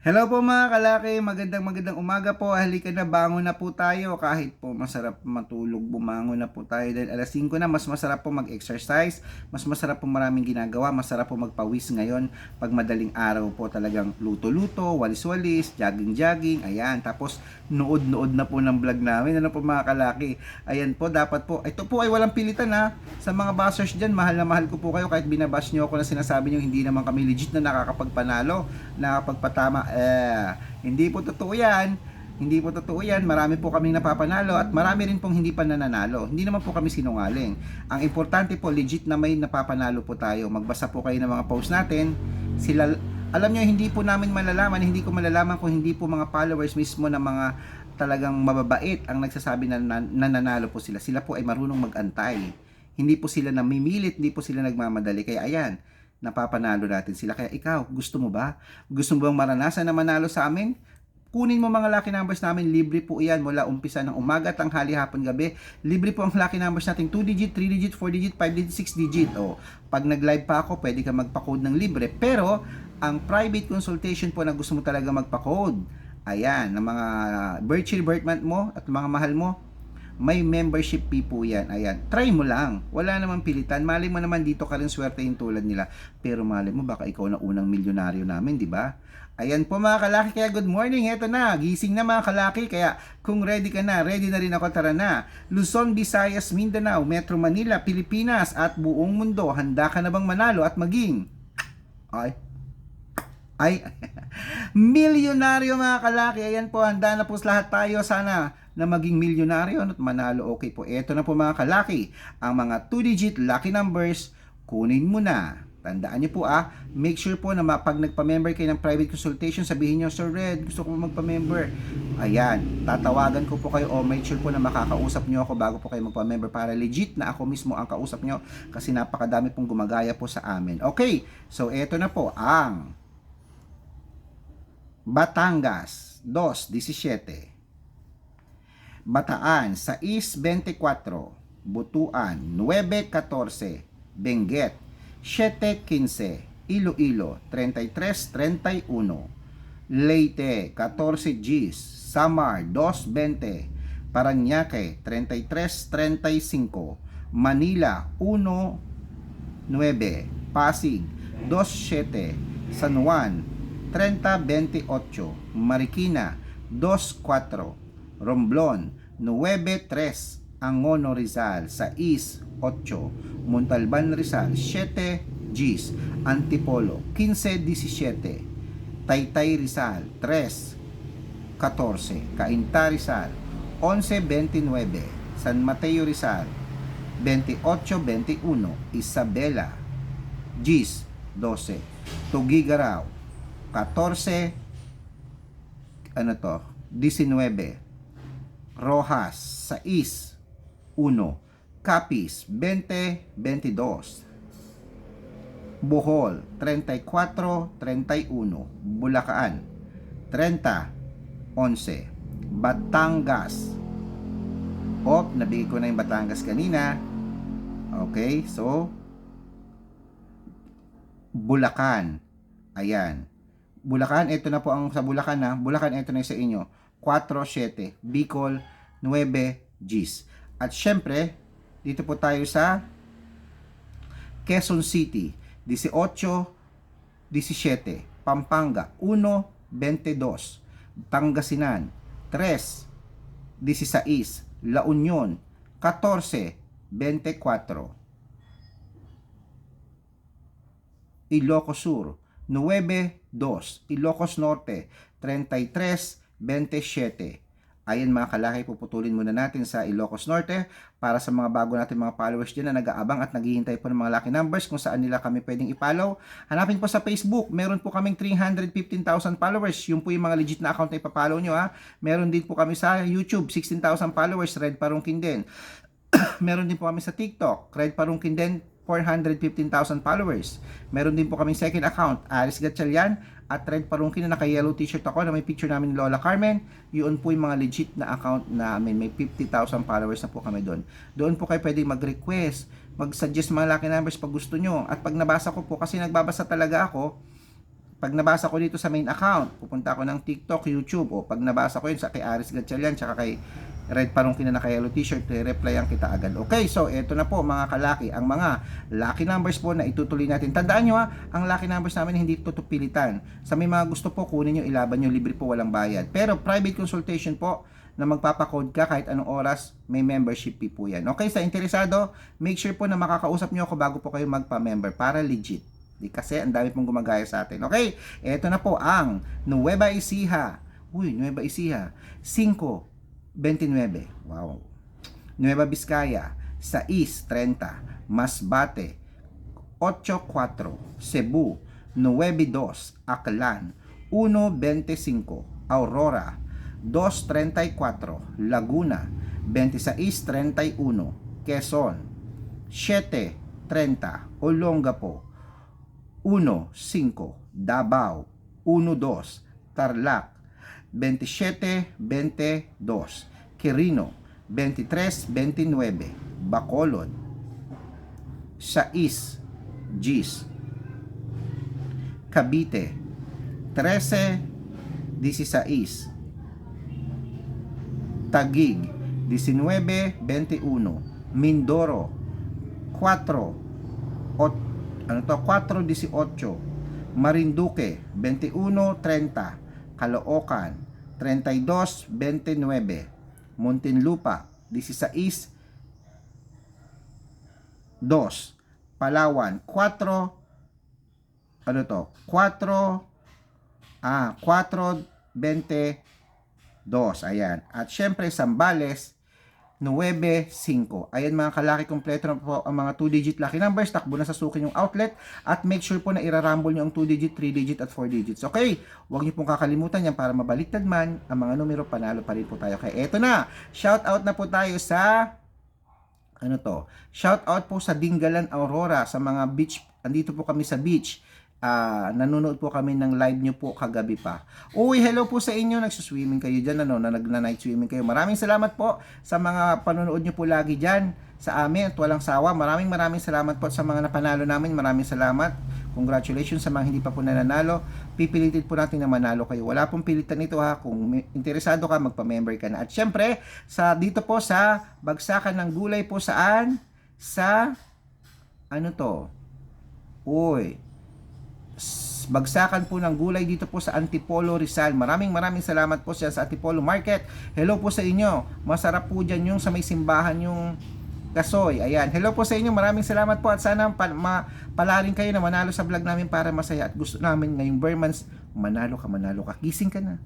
Hello po mga kalaki, magandang magandang umaga po. Halika na, bangon na po tayo. Kahit po masarap matulog, bumangon na po tayo. Dahil alas 5 na, mas masarap po mag-exercise. Mas masarap po maraming ginagawa. Masarap po magpawis ngayon. Pag madaling araw po talagang luto-luto, walis-walis, jogging-jogging. Ayan, tapos nood-nood na po ng vlog namin. Ano po mga kalaki? Ayan po, dapat po. Ito po ay walang pilitan ha. Sa mga bashers dyan, mahal na mahal ko po kayo. Kahit binabash nyo ako na sinasabi nyo, hindi naman kami legit na nakakapagpanalo, nakakapagpatama eh, hindi po totoo yan. Hindi po totoo yan. Marami po kaming napapanalo at marami rin pong hindi pa nananalo. Hindi naman po kami sinungaling. Ang importante po, legit na may napapanalo po tayo. Magbasa po kayo ng mga post natin. Sila, alam nyo, hindi po namin malalaman, hindi ko malalaman kung hindi po mga followers mismo na mga talagang mababait ang nagsasabi na nan- nananalo po sila. Sila po ay marunong magantay. Hindi po sila namimilit, hindi po sila nagmamadali. Kaya ayan, napapanalo natin sila. Kaya ikaw, gusto mo ba? Gusto mo bang maranasan na manalo sa amin? Kunin mo mga lucky numbers namin, libre po iyan mula umpisa ng umaga, tanghali, hapon, gabi. Libre po ang lucky numbers natin, 2 digit, 3 digit, 4 digit, 5 digit, 6 digit. O, pag nag-live pa ako, pwede ka magpa-code ng libre. Pero, ang private consultation po na gusto mo talaga magpa-code, ayan, ng mga birthday birth month mo at mga mahal mo, may membership fee po yan. Ayan, try mo lang. Wala namang pilitan. Mali mo naman dito ka rin swertein tulad nila. Pero mali mo, baka ikaw na unang milyonaryo namin, di ba? Ayan po mga kalaki, kaya good morning, eto na, gising na mga kalaki, kaya kung ready ka na, ready na rin ako, tara na. Luzon, Visayas, Mindanao, Metro Manila, Pilipinas, at buong mundo, handa ka na bang manalo at maging? Ay, ay, milyonaryo mga kalaki. Ayan po, handa na po lahat tayo. Sana na maging milyonaryo at manalo. Okay po, eto na po mga kalaki. Ang mga 2-digit lucky numbers, kunin mo na. Tandaan niyo po ah, make sure po na pag nagpa-member kayo ng private consultation, sabihin niyo, Sir Red, gusto ko magpa-member. Ayan, tatawagan ko po kayo o make sure po na makakausap niyo ako bago po kayo magpa-member para legit na ako mismo ang kausap niyo kasi napakadami pong gumagaya po sa amin. Okay, so eto na po ang Batangas 2.17 Bataan 6.24 Butuan 9.14 Benguet 7.15 Iloilo 33.31 Leyte 14 Gs Samar 2.20 Paranaque 33.35 Manila 1.9 Pasig 2.7 San Juan 30.28 Marikina 2.4 Romblon 9.3 Angono Rizal 6.8 Montalban Rizal 7 Gs Antipolo 15.17 Taytay Rizal 3 14 Cainta Rizal 11.29 San Mateo Rizal 28.21 Isabela Gis 12 Tugigaraw 14 ano to? 19 Rojas 6 1 Capiz 20 22 Bohol 34 31 Bulacan 30 11 Batangas Op, nabigay ko na yung Batangas kanina. Okay, so Bulacan. Ayan. Bulacan, ito na po ang sa Bulacan na. Bulacan, ito na sa inyo. 4-7. Bicol, 9 Gs. At syempre, dito po tayo sa Quezon City. 18, 17. Pampanga, 1, 22. Pangasinan, 3, 16. La Union, 14, 24. Ilocos Sur, 9-2. Ilocos Norte, 33-27. Ayan mga kalaki, puputulin muna natin sa Ilocos Norte para sa mga bago natin mga followers dyan na nag-aabang at naghihintay po ng mga lucky numbers kung saan nila kami pwedeng i-follow. Hanapin po sa Facebook, meron po kaming 315,000 followers. Yung po yung mga legit na account na ipapollow nyo ha. Meron din po kami sa YouTube, 16,000 followers, Red Parungkin din. meron din po kami sa TikTok, Red Parungkin din, 415,000 followers. Meron din po kaming second account, Aris Gatchalian at Red Parungkin na naka-yellow t-shirt ako na may picture namin ni Lola Carmen. Yun po yung mga legit na account namin. May 50,000 followers na po kami doon. Doon po kayo pwedeng mag-request, mag-suggest mga lucky numbers pag gusto nyo. At pag nabasa ko po, kasi nagbabasa talaga ako, pag nabasa ko dito sa main account, pupunta ako ng TikTok, YouTube, o pag nabasa ko yun sa kay Aris Gatchalian, tsaka kay Red na naka-yellow t-shirt, replyan kita agad. Okay, so eto na po mga kalaki, ang mga lucky numbers po na itutuloy natin. Tandaan nyo ha, ang lucky numbers namin hindi tutupilitan. Sa may mga gusto po, kunin nyo, ilaban nyo, libre po, walang bayad. Pero private consultation po, na magpapakode ka kahit anong oras, may membership fee po yan. Okay, sa interesado, make sure po na makakausap nyo ako bago po kayo magpa-member para legit. Di kasi ang dami pong gumagaya sa atin. Okay, eto na po ang Nueva Ecija. Uy, Nueva Ecija. 5.29. Wow. Nueva Vizcaya. 6.30. Masbate. 8.4. Cebu. 9.2. Aklan. 1.25. Aurora. 2.34. Laguna. 26.31. Quezon. 7.30. Olongapo. 1.5 Davao 1.2 Tarlac 27.22 Quirino 23.29 Bacolod 6 Gis Cavite 13.16 Tagig 19.21 Mindoro 4 8 ano to 4.18 Marinduque 21.30 Caloocan 32.29 Muntinlupa 16 2 Palawan 4 ano to? 4 ah 4.22 ayan. At syempre Sambales 9.5. Ayan mga kalaki, kompleto na po ang mga 2-digit lucky numbers. Takbo na sa sukin yung outlet. At make sure po na irarumble nyo ang 2-digit, 3-digit at 4-digits. Okay, huwag nyo pong kakalimutan yan para mabaliktad man ang mga numero. Panalo pa rin po tayo. Kaya eto na, shout out na po tayo sa ano to, shout out po sa Dingalan Aurora sa mga beach, andito po kami sa beach. Ah, nanonood po kami ng live nyo po kagabi pa. Uy, hello po sa inyo. Nagsuswimming kayo dyan, ano, na nag-night swimming kayo. Maraming salamat po sa mga panonood nyo po lagi dyan sa amin at walang sawa. Maraming maraming salamat po sa mga napanalo namin. Maraming salamat. Congratulations sa mga hindi pa po nananalo. Pipilitin po natin na manalo kayo. Wala pong pilitan nito ha. Kung interesado ka, magpa-member ka na. At syempre, sa, dito po sa Bagsakan ng Gulay po saan? Sa, ano to? Uy, bagsakan po ng gulay dito po sa Antipolo Rizal. Maraming maraming salamat po siya sa Antipolo Market. Hello po sa inyo. Masarap po dyan yung sa may simbahan yung kasoy. Ayan. Hello po sa inyo. Maraming salamat po at sana pa, ma, palarin kayo na manalo sa vlog namin para masaya at gusto namin ngayong Burmans manalo ka, manalo ka. Gising ka na.